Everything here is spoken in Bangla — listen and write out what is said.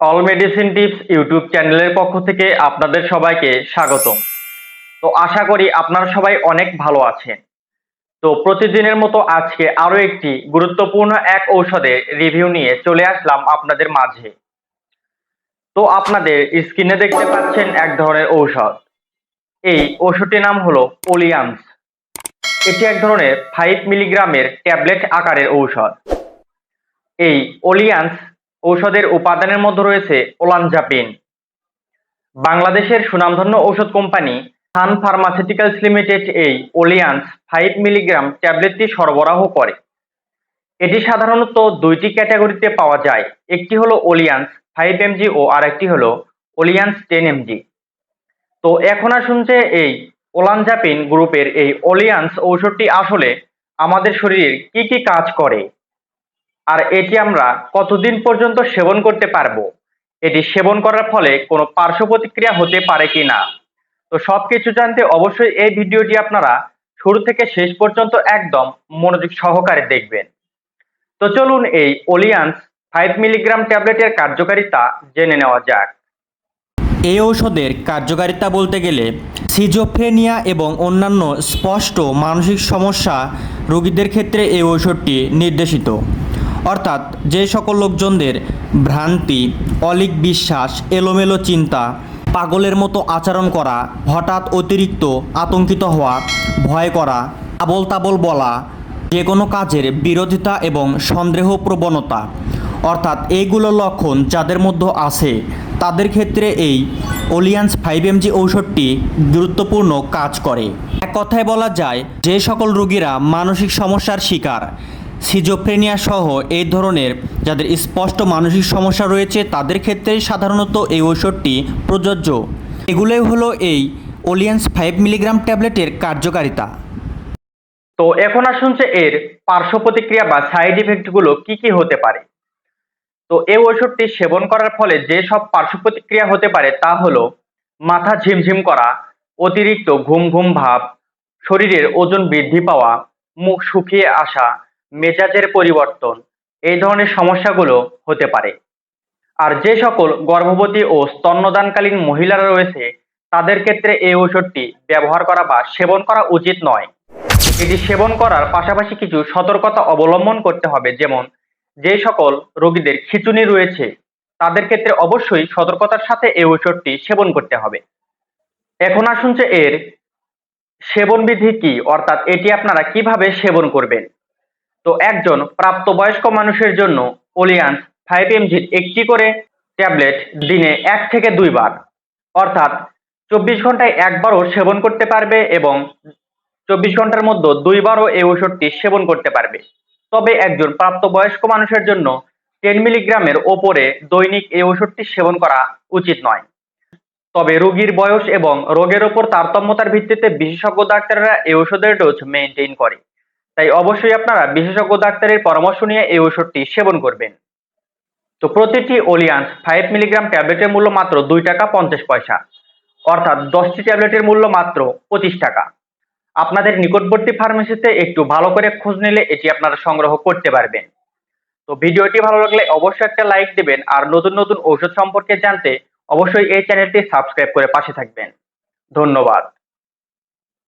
অল মেডিসিন টিপস ইউটিউব চ্যানেলের পক্ষ থেকে আপনাদের সবাইকে স্বাগতম। তো আশা করি আপনারা সবাই অনেক ভালো আছেন। তো প্রতিদিনের মতো আজকে আরও একটি গুরুত্বপূর্ণ এক ঔষধের রিভিউ নিয়ে চলে আসলাম আপনাদের মাঝে। তো আপনাদের স্ক্রিনে দেখতে পাচ্ছেন এক ধরনের ঔষধ। এই ওষুধটির নাম হলো ওলিয়ান্স এটি এক ধরনের ফাইভ মিলিগ্রামের ট্যাবলেট আকারের ঔষধ। এই ওলিয়ান্স ঔষধের উপাদানের মধ্যে রয়েছে ওলানজাপিন। বাংলাদেশের সুনামধন্য ঔষধ কোম্পানি সান ফার্মাসিউটিক্যালস লিমিটেড এই ওলিয়ান্স ফাইভ মিলিগ্রাম ট্যাবলেটটি সরবরাহ করে। এটি সাধারণত দুইটি ক্যাটাগরিতে পাওয়া যায়, একটি হলো ওলিয়ান্স ফাইভ এমজি ও আরেকটি হলো ওলিয়ান্স টেন এমজি। তো এখন আসুন যে এই ওলানজাপিন গ্রুপের এই ওলিয়ান্স ঔষধটি আসলে আমাদের শরীরের কি কি কাজ করে। আর এটি আমরা কতদিন পর্যন্ত সেবন করতে পারব? এটি সেবন করার ফলে কোনো পার্শ্ব প্রতিক্রিয়া হতে পারে কি না? তো সব কিছু জানতে অবশ্যই এই ভিডিওটি আপনারা শুরু থেকে শেষ পর্যন্ত একদম মনোযোগ সহকারে দেখবেন। তো চলুন এই ওলিয়ান্স ফাইভ মিলিগ্রাম ট্যাবলেটের কার্যকারিতা জেনে নেওয়া যাক। এই ঔষধের কার্যকারিতা বলতে গেলে সিজোফ্রেনিয়া এবং অন্যান্য স্পষ্ট মানসিক সমস্যা রোগীদের ক্ষেত্রে এই ঔষধটি নির্দেশিত। অর্থাৎ যে সকল লোকজনদের ভ্রান্তি, অলিক বিশ্বাস, এলোমেলো চিন্তা, পাগলের মতো আচরণ করা, হঠাৎ অতিরিক্ত আতঙ্কিত হওয়া, ভয় করা আবল তাবল বলা, যে কোনো কাজের বিরোধিতা এবং সন্দেহ প্রবণতা অর্থাৎ এইগুলো লক্ষণ যাদের মধ্যে আছে, তাদের ক্ষেত্রে এই ওলিয়ান্স ফাইভ এমজি ঔষধটি গুরুত্বপূর্ণ কাজ করে। এক কথায় বলা যায়, যে সকল রোগীরা মানসিক সমস্যার শিকার সিজোফ্রেনিয়া সহ এই ধরনের যাদের স্পষ্ট মানসিক সমস্যা রয়েছে, তাদের ক্ষেত্রে সাধারণত এই ঔষধটি প্রযোজ্য। এগুলোই হলো এই ওলিয়ান্স ফাইভ মিলিগ্রাম ট্যাবলেটের কার্যকারিতা। তো এখন আসুন যে এর পার্শ্ব প্রতিক্রিয়া বা সাইড ইফেক্টগুলো কি কি হতে পারে। তো এই ওষুধটি সেবন করার ফলে যে সব পার্শ্ব প্রতিক্রিয়া হতে পারে তা হলো মাথা ঝিমঝিম করা, অতিরিক্ত ঘুম ঘুম ভাব, শরীরের ওজন বৃদ্ধি পাওয়া, মুখ শুকিয়ে আসা মেজাজের পরিবর্তন, এই ধরনের সমস্যাগুলো হতে পারে। আর যে সকল গর্ভবতী ও স্তন্যদানকালীন মহিলারা রয়েছে, তাদের ক্ষেত্রে এই ওষুধটি ব্যবহার করা বা সেবন করা উচিত নয়। এটি সেবন করার পাশাপাশি কিছু সতর্কতা অবলম্বন করতে হবে, যেমন যে সকল রোগীদের খিঁচুনি রয়েছে, তাদের ক্ষেত্রে অবশ্যই সতর্কতার সাথে এই ঔষধটি সেবন করতে হবে। এখন আসুন যে এর সেবন বিধি কি, অর্থাৎ এটি আপনারা কীভাবে সেবন করবেন। তো একজন প্রাপ্তবয়স্ক মানুষের জন্য ওলিয়ান্স ফাইভ এমজির একটি করে ট্যাবলেট দিনে এক থেকে দুইবার অর্থাৎ চব্বিশ ঘন্টায় একবারও সেবন করতে পারবে এবং চব্বিশ ঘণ্টার মধ্যে দুইবারও এই ওষুধটি সেবন করতে পারবে। তবে একজন প্রাপ্তবয়স্ক মানুষের জন্য টেন মিলিগ্রামের ওপরে দৈনিক এই ওষুধটি সেবন করা উচিত নয়। তবে রোগীর বয়স এবং রোগের ওপর তারতম্যতার ভিত্তিতে বিশেষজ্ঞ ডাক্তাররা এই ওষুধের ডোজ মেনটেন করে। তাই অবশ্যই আপনারা বিশেষজ্ঞ ডাক্তারের পরামর্শ নিয়ে এই ওষুধটি সেবন করবেন। তো প্রতিটি ওলিয়ান্স ফাইভ মিলিগ্রাম ট্যাবলেটের মূল্য মাত্র দুই টাকা পঞ্চাশ পয়সা। অর্থাৎ দশটি ট্যাবলেটের মূল্য মাত্র পঁচিশ টাকা। আপনাদের নিকটবর্তী ফার্মেসিতে একটু ভালো করে খোঁজ নিলে এটি আপনারা সংগ্রহ করতে পারবেন। তো ভিডিওটি ভালো লাগলে অবশ্যই একটা লাইক দেবেন আর নতুন নতুন ঔষধ সম্পর্কে জানতে অবশ্যই এই চ্যানেলটি সাবস্ক্রাইব করে পাশে থাকবেন। ধন্যবাদ।